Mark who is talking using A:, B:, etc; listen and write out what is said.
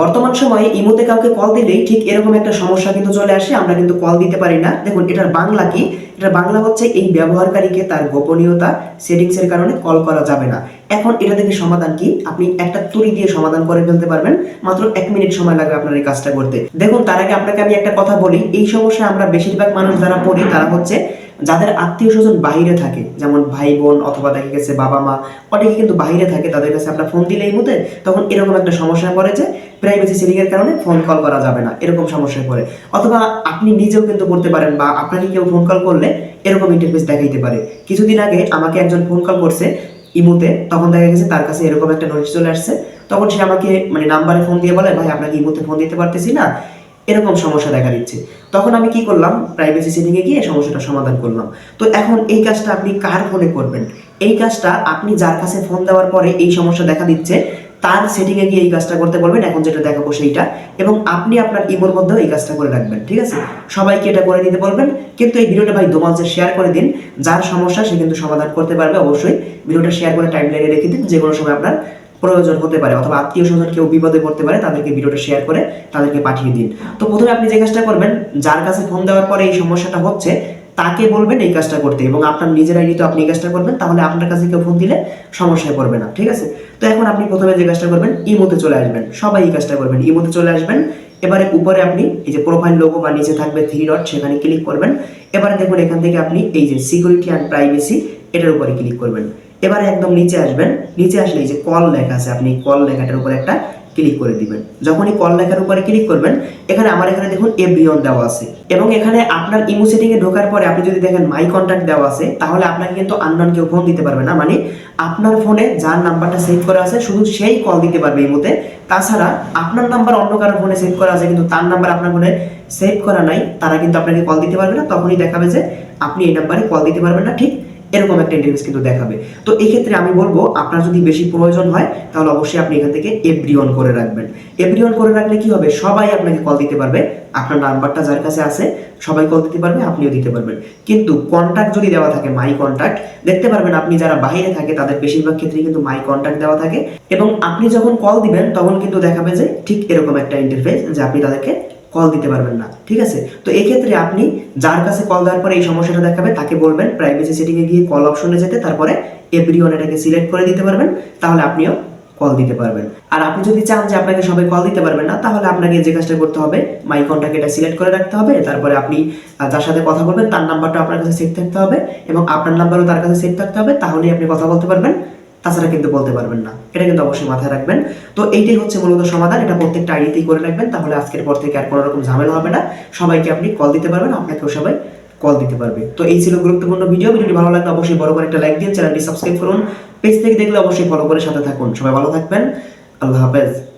A: বর্তমান সময়ে ইমোতে কাউকে কল দিলেই ঠিক এরকম একটা সমস্যা কিন্তু চলে আসে, আমরা কিন্তু কল দিতে পারি না। দেখুন, এটার বাংলা কি? এটার বাংলা হচ্ছে এই ব্যবহারকারীকে তার গোপনীয়তা সেটিংস এর কারণে কল করা যাবে না। এখন এটা থেকে সমাধান কি? আপনি একটা তুড়ি দিয়ে সমাধান করে ফেলতে পারবেন। মাত্র এক মিনিট সময় লাগবে আপনার এই কাজটা করতে। দেখুন, তার আগে আপনাকে আমি একটা কথা বলি। এই সমস্যা আমরা বেশিরভাগ মানুষ যারা পড়ি, তারা হচ্ছে যাদের আত্মীয় স্বজন বাহিরে থাকে, যেমন ভাই বোন অথবা দেখা গেছে বাবা মা, অনেকে কিন্তু বাইরে থাকে, তাদের কাছে আপনার ফোন দিলে এই মুহূর্তে তখন এরকম একটা সমস্যায় পড়ে যে প্রাইভেসি সেটিং এর কারণে ফোন কল করা যাবে না, এরকম সমস্যায় পড়ে। অথবা আপনি নিজেও কিন্তু করতে পারেন বা আপনাকে কেউ ফোন কল করলে এরকম ইন্টারফেস দেখাইতে পারে। কিছুদিন আগে আমাকে একজন ফোন কল করছে ইমুতে তখন দেখা গেছে তার কাছে এরকম একটা নোটিশ চলে আসছে। তখন সে আমাকে মানে নাম্বারে ফোন দিয়ে বলে, ভাই, আপনাকে ইমুতে ফোন দিতে পারতেছি না। এরকম সমস্যা দেখা দিচ্ছে। তখন আমি কি করলাম? প্রাইভেসি সেটিংয়ে গিয়ে সমস্যাটা সমাধান করলাম। তো এখন এই কাজটা আপনি কার ফোনে করবেন? এই কাজটা আপনি যার কাছে ফোন দেওয়ার পরে এই সমস্যা দেখা দিচ্ছে, তার সেটিংয়ে গিয়ে এই কাজটা করতে বলবেন, এখন যেটা দেখাবো সেইটা। এবং আপনি আপনার ইমোর মধ্যেও এই কাজটা করে রাখবেন, ঠিক আছে? সবাইকে এটা করে দিতে বলবেন। কিন্তু এই ভিডিওটা ভাই দোমাঞ্চে শেয়ার করে দিন। যার সমস্যা সে কিন্তু সমাধান করতে পারবে অবশ্যই। ভিডিওটা শেয়ার করে টাইম লাইনে রেখে দিন যে কোনো সময় আপনার প্রয়োজন হতে পারে অথবা আত্মীয় স্বজন কেউ বিপদে পড়তে পারে, তাদেরকে ভিডিওটা শেয়ার করে তাদেরকে পাঠিয়ে দিন। তো প্রথমে আপনি যে কাজটা করবেন, যার কাছে ফোন দেওয়ার পরে এই সমস্যাটা হচ্ছে, তাকে বলবেন এই কাজটা করতে এবং আপনার নিজের আইডি তো আপনি এই কাজটা করবেন, তাহলে আপনার কাছে কেউ ফোন দিলে সমস্যায় পড়বে না, ঠিক আছে? তো এখন আপনি প্রথমে যে কাজটা করবেন, ইমোতে চলে আসবেন, সবাই এই কাজটা করবেন, ইমোতে চলে আসবেন, এবারে উপরে আপনি এই যে প্রোফাইল লোগো বা নিচে থাকবে থ্রি ডট সেখানে ক্লিক করবেন, এবারে দেখুন এখান থেকে আপনি এই যে সিকিউরিটি অ্যান্ড প্রাইভেসি এটার উপরে ক্লিক করবেন। এবারে একদম নিচে আসবেন। নিচে আসলে এই যে কল লেখা আছে, আপনি কল লেখাটার উপরে একটা ক্লিক করে দিবেন। যখনই কল লেখার উপরে ক্লিক করবেন, এখানে আমার এখানে দেখুন এভরিওন দেওয়া আছে। এবং এখানে আপনার ইমো সেটিং এ ঢোকার পরে আপনি যদি দেখেন মাই কন্ট্যাক্ট দেওয়া আছে, তাহলে আপনাকে কিন্তু আননোন কেউ ফোন দিতে পারবে না। মানে আপনার ফোনে যার নাম্বারটা সেভ করা আছে, শুধু সেই কল দিতে পারবে ইমোতে তাছাড়া আপনার নাম্বার অন্য কারও ফোনে সেভ করা আছে, কিন্তু তার নাম্বার আপনার ফোনে সেভ করা নাই, তারা কিন্তু আপনাকে কল দিতে পারবে না। তখনই দেখাবে যে আপনি এই নাম্বারে কল দিতে পারবেন না, ঠিক? এরকম একটা ইন্টারফেস কিন্তু দেখাবে। তো এই ক্ষেত্রে আমি বলব, আপনার যদি বেশি প্রয়োজন হয়, তাহলে অবশ্যই আপনি এখান থেকে এভরি অন করে রাখবেন। এভরি অন করে রাখলে কি হবে? সবাই আপনাকে কল দিতে পারবে। আপনার নাম্বারটা যার কাছে আছে, সবাই কল দিতে পারবে, আপনিও দিতে পারবেন। কিন্তু কন্ট্যাক্ট যদি দেওয়া থাকে মাই কন্ট্যাক্ট দেখতে পারবেন আপনি যারা বাইরে থাকে, তাদের বেশিরভাগ ক্ষেত্রে কিন্তু মাই কন্ট্যাক্ট দেওয়া থাকে। এবং আপনি যখন কল দিবেন, তখন কিন্তু দেখাবে যে ঠিক এরকম একটা ইন্টারফেস যে আপনি তাদেরকে কল দিতে পারবেন না, ঠিক আছে? তো এই ক্ষেত্রে আপনি যার কাছে কল দেওয়ার পরে এই সমস্যাটা দেখাবে, তাকে বলবেন প্রাইভেসি সেটিং এ গিয়ে কল অপশনে যেতে, তারপরে এভরি ওয়ান এটাকে সিলেক্ট করে দিতে পারবেন, তাহলে আপনিও কল দিতে পারবেন। আর আপনি যদি চান যে আপনাকে সবাই কল দিতে পারবেন না, তাহলে আপনাকে যে কাজটা করতে হবে মাই কন্ট্যাক্ট এটা সিলেক্ট করে রাখতে হবে, তারপরে আপনি যার সাথে কথা বলবেন, তার নাম্বারটা আপনার কাছে সেভ থাকতে হবে, এবং আপনার নাম্বারও তার কাছে সেভ থাকতে হবে, তাহলেই আপনি কথা বলতে পারবেন। তাছাড়া কিন্তু বলতে পারবেন না। এটা কিন্তু অবশ্যই মাথায় রাখবেন। তো এইটাই হচ্ছে মূলত সমাধান। এটা প্রত্যেকটা আইডিতেই করে রাখবেন। তাহলে আজকের পর থেকে আর কোনো রকম ঝামেলা হবে না। সবাইকে আপনি কল দিতে পারবেন। আপনাকেও সবাই কল দিতে পারবে। তো এই ছিল গুরুত্বপূর্ণ ভিডিও ভিডিওটি ভালো লাগলে অবশ্যই বড় করে একটা লাইক দিন চ্যানেলটি সাবস্ক্রাইব করুন। পেজ থেকে দেখলে অবশ্যই ফলো করে সাথে থাকুন। সবাই ভালো থাকবেন। আল্লাহ হাফেজ।